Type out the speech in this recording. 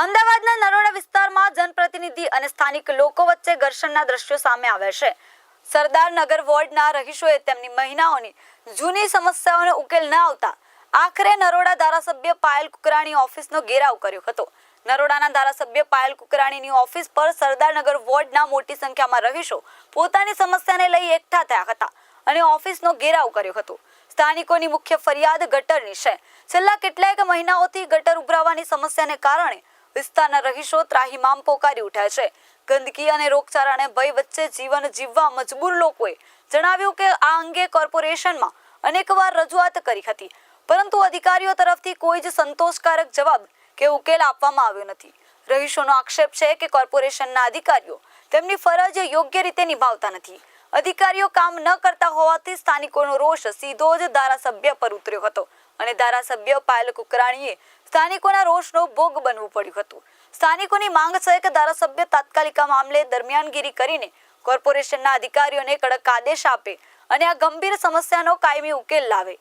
અમદાવાદના નરોડા વિસ્તારમાં જનપ્રતિનિધિ અને સ્થાનિક લોકો વચ્ચે ઘર્ષણના દ્રશ્યો સામે આવ્યા છે. સરદાર નગર વોર્ડના રહીશોએ તેમની મહિનાઓની જૂની સમસ્યાઓને ઉકેલ ન આવતા આખરે નરોડા ધારાસભ્ય પાયલ કુકરાણી ઓફિસનો ઘેરાવ કર્યો હતો. નરોડાના ધારાસભ્ય પાયલ કુકરાણીની ઓફિસ પર સરદારનગર વોર્ડના મોટી સંખ્યામાં રહીશો પોતાની સમસ્યાને લઈ એકઠા થયા હતા અને ઓફિસનો ઘેરાવ કર્યો હતો. સ્થાનિકોની મુખ્ય ફરિયાદ ગટરની છે. છેલ્લા કેટલાક મહિનાઓથી ગટર ઉભરાવાની સમસ્યાને કારણે વિસ્તારના રહીશો ત્રાહિમામ પોકારી ઉઠ્યા છે. ગંદકી અને રોગચાળાને ભય વચ્ચે જીવન જીવવા મજબૂર લોકોએ જણાવ્યું કે આ અંગે કોર્પોરેશનમાં અનેકવાર રજૂઆત કરી હતી. પરંતુ અધિકારીઓ તરફથી કોઈ જ સંતોષકારક જવાબ કે ઉકેલ આપવામાં આવ્યો નથી. રહીશોનો આક્ષેપ છે કે કોર્પોરેશનના અધિકારીઓ તેમની ફરજ યોગ્ય રીતે નિભાવતા નથી. અધિકારીઓ કામ ન કરતા હોવાથી સ્થાનિકોનો રોષ સીધો જ ધારાસભ્ય પર ઉતર્યો હતો અને ધારાસભ્ય પાયલ કુકરાણીએ સ્થાનિકોના રોષનો ભોગ બનવું પડ્યું હતું. સ્થાનિકોની માંગ છે કે ધારાસભ્ય તાત્કાલિક મામલે દરમિયાનગીરી કરીને કોર્પોરેશનના અધિકારીઓને કડક આદેશ આપે અને આ ગંભીર સમસ્યાનો કાયમી ઉકેલ લાવે.